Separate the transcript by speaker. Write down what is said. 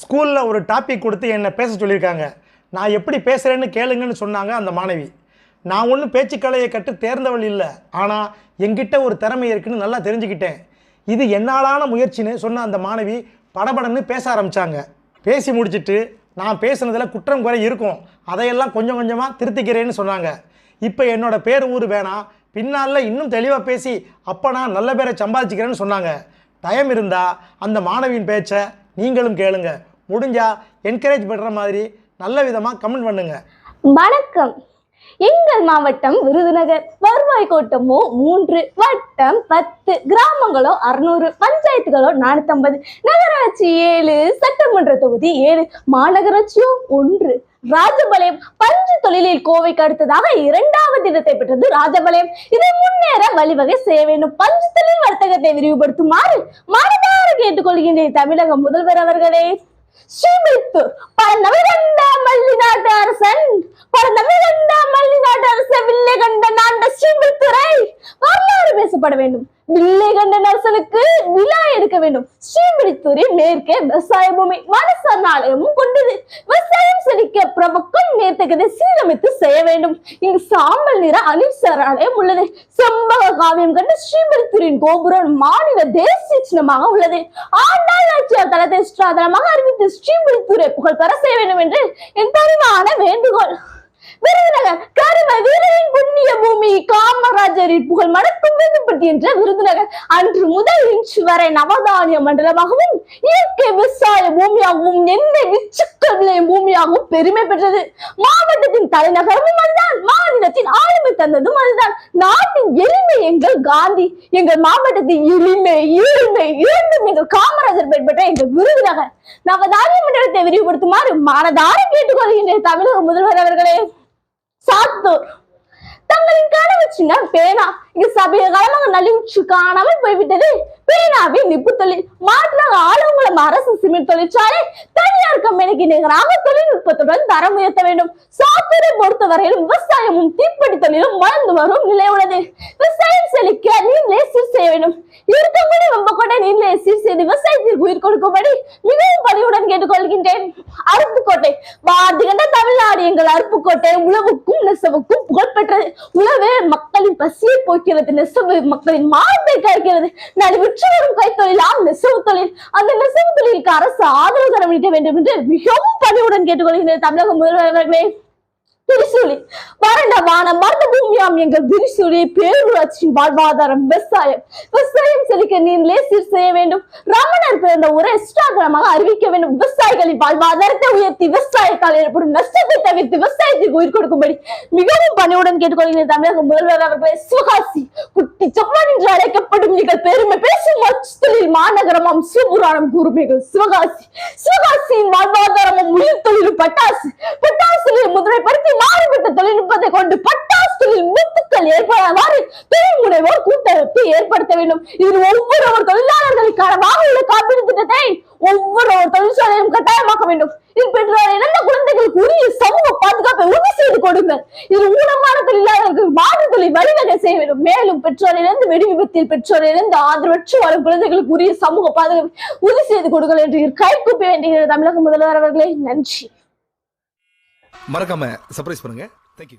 Speaker 1: ஸ்கூலில் ஒரு டாபிக் கொடுத்து என்னை பேச சொல்லியிருக்காங்க. நான் எப்படி பேசுகிறேன்னு கேளுங்கன்னு சொன்னாங்க அந்த மாணவி. நான் ஒன்றும் பேச்சுக்கலையை கற்று தேர்ந்தவள் இல்லை. ஆனால் என்கிட்ட ஒரு திறமை இருக்குன்னு நல்லா தெரிஞ்சுக்கிட்டேன். இது என்னாலான முயற்சின்னு சொன்ன அந்த மாணவி படபடன்னு பேச ஆரம்பித்தாங்க பேசி முடிச்சுட்டு நான் பேசுனதில் குற்றம் குறை இருக்கும். அதையெல்லாம் கொஞ்சம் கொஞ்சமாக திருத்திக்கிறேன்னு சொன்னாங்க. இப்போ என்னோடய பேர் ஊர் வேணாம் பின்னால் இன்னும் தெளிவாக பேசி அப்போ நான் நல்ல பேரை சம்பாதிச்சுக்கிறேன்னு சொன்னாங்க. டைம் இருந்தால் அந்த மாணவியின் பேச்சை நீங்களும் கேளுங்கள் முடிஞ்சா என்கரேஜ் பண்ணுற மாதிரி நல்ல விதமாக கமெண்ட் பண்ணுங்க.
Speaker 2: வணக்கம். எங்கள் மாவட்டம் விருதுநகர். வருவாய் கோட்டமோ மூன்று வட்டம் பத்து கிராமங்களோ அறுநூறு பஞ்சாயத்துகளோ நானூத்தம்பது நகராட்சி ஏழு சட்டமன்ற தொகுதி ஏழு மாநகராட்சியோ ஒன்று. ராஜபாளையம் பஞ்சு தொழிலில் கோவைக்கு அடுத்ததாக இரண்டாவது இடத்தை பெற்றது ராஜபாளையம். இதை முன்னேற வழிவகை செய்ய வேண்டும். பஞ்சு தொழில் வர்த்தகத்தை விரிவுபடுத்துமாறு மனதார கேட்டுக்கொள்கின்றேன் தமிழக முதல்வர் அவர்களே. ஸ்ரீமித்தூர் பல நவிகண்ட மல்லி நாட்டு அரசன். பல நவிகண்ட மல்லி நாட்டு அரசன் வில்லை கண்ட நாண்ட ஸ்ரீமித்துரை வரலாறு பேசப்பட வேண்டும். வில்லை கண்ட அரசனுக்கு விழா வேண்டும். ஸ்ரீமித்தூரின் மேற்கே விவசாய பூமி வன சரணாலயமும் கொண்டது. விவசாயம் செழிக்க பிரபக்கம் நேர்த்தகதை சீரமைத்து செய்ய வேண்டும். இங்கு சாம்பல் நிற அணில் சரணாலயம் உள்ளது. செம்பக காவியம் கண்ட ஸ்ரீமித்தூரின் கோபுரம் மாநில தேசிய சின்னமாக உள்ளது. ஆண்டாள் ஆட்சியார் தளத்தை சுற்றுலாதலமாக அறிவித்து ஸ்ரீவிழுத்தூரை புகழ் பெற செய்ய வேண்டும் என்று என் பரிவான வேண்டுகோள். விருதுநகர் கரும வீரரின் புண்ணிய பூமி காமராஜரின் புகழ் மட விருதுப்பட்டி என்ற விருதுநகர் அன்று முதல் இன்று வரை நவதானிய மண்டலமாகவும் இயற்கை விவசாய பூமியாகவும் எண்ணெய் விச்சுக்கள் விளையும் பூமியாகவும் பெருமை பெற்றது. மாவட்டத்தின் தலைநகரமும் அதுதான் மாநிலத்தின் ஆளுமை தந்ததும் அதுதான். நாட்டின் எளிமை எங்கள் காந்தி எங்கள் மாவட்டத்தின் எளிமை ஏழ்மை இரண்டும் எங்கள் காமராஜர் பெற்ற எங்கள் விருதுநகர் நவதானிய மண்டலத்தை விரிவுபடுத்துமாறு மானதார கேட்டுக்கொள்கின்ற தமிழக முதல்வர் அவர்களே. சாத்தூர் சின்ன பேனா. இங்க சபைய காலமாக நலிவுச்சு காணாமல் போய்விட்டது. பேனாவின் நிப்பு தொழில். மாற்றாக ஆளுங்களும் அரசு சிமெண்ட் தொழிற்சாலை தனியார் கம்பெனிக்கு நிகராக தொழில்நுட்பத்துடன் தரம் உயர்த்த வேண்டும். சாப்பிடை பொறுத்தவரையில் விவசாயமும் தீப்படி தொழிலும் வளர்ந்து வரும் நிலை உள்ளது. விவசாயம் செழிக்க நீங்களே சீர் செய்ய வேண்டும். இருக்கக்கூடிய வெம்பக்கோட்டை நீங்களே சீர் செய்து விவசாயத்திற்கு உயிர் கொடுக்கும்படி மிகவும் பணிவுடன் கேட்டுக்கொள்கின்றேன். அருப்புக்கோட்டை. வார்த்தைகண்ட தமிழ்நாடு எங்கள் அருப்புக்கோட்டை உழவுக்கும் நெசவுக்கும் புகழ்பெற்றது. உழவே மக்கள் மக்களின் பசியை போக்கிறது நெசவு மக்களின் மானத்தை காய்க்கிறது நலிவுற்று வரும் கைத்தொழிலாம் நெசவு தொழில். அந்த நெசவு தொழிலுக்கு அரசு ஆதரவு தர வேண்டும் என்று மிகவும் பணிவுடன் கேட்டுக்கொள்கிறேன் தமிழக முதல்வர்களே திருசூலி. வறண்ட வானம் மருந்து பூமியாம் எங்கள் திரிசூலி பேரூராட்சியின் வாழ்வாதாரம் விவசாயம் விவசாயம் செழிக்க நீங்களே சீர் செய்ய வேண்டும். ரமணர் பிறந்த ஒரு இன்ஸ்டாகிராமாக அறிவிக்க வேண்டும். விவசாயிகளின் வாழ்வாதாரத்தை உயர்த்தி விவசாயத்தால் ஏற்படும் நஷ்டத்தை தவிர்த்து விவசாயத்திற்கு உயிர் கொடுக்கும்படி மிகவும் பணியுடன் கேட்டுக்கொள்கிறேன் தமிழக முதல்வர் அவர்களை. சுகாசி குட்டி சொப்பான் என்று அழைக்கப்படும் நீங்கள் பெருமை பேசும் மொத்தத்தில் மாநகரமாம் சிவபுராணம் கூறும் சிவகாசி சிவகாசியின் வாழ்வாதாரமும் உயிர் தொழிலும் பட்டாசு பட்டாசுகளில் முதன்மைப்படுத்தி மாறுபட்ட தொழில்நுட்பத்தை கொண்டு பட்டாசு தொழில் முத்துக்கள் ஏற்படாத தொழில் முனைவோர் கூட்டமைப்பு ஏற்படுத்த வேண்டும். இதில் ஒவ்வொரு தொழிலாளர்களுக்கான வாகன காப்பீடு திட்டத்தை ஒவ்வொரு ஒரு தொழிற்சாலையும் கட்டாயமாக்க வேண்டும். இதில் பெற்றோர் இழந்த குழந்தைகளுக்கு உரிய சமூக பாதுகாப்பை உறுதி செய்து கொடுங்கள். இது ஊனமான தொழிலாளர்களுக்கு மாற்றுதலை வழிவகை செய்ய வேண்டும். மேலும் பெற்றோர் இழந்து வெடி விபத்தில் பெற்றோர் இழந்து ஆதரவற்று வரும் குழந்தைகளுக்கு உரிய சமூக பாதுகாப்பை உறுதி செய்து கொடுங்கள் என்று கை வேண்டிய வேண்டுகிற தமிழக முதல்வர் அவர்களே. நன்றி.
Speaker 3: மறக்காம சர்ப்ரைஸ் பண்ணுங்க. தேங்க்யூ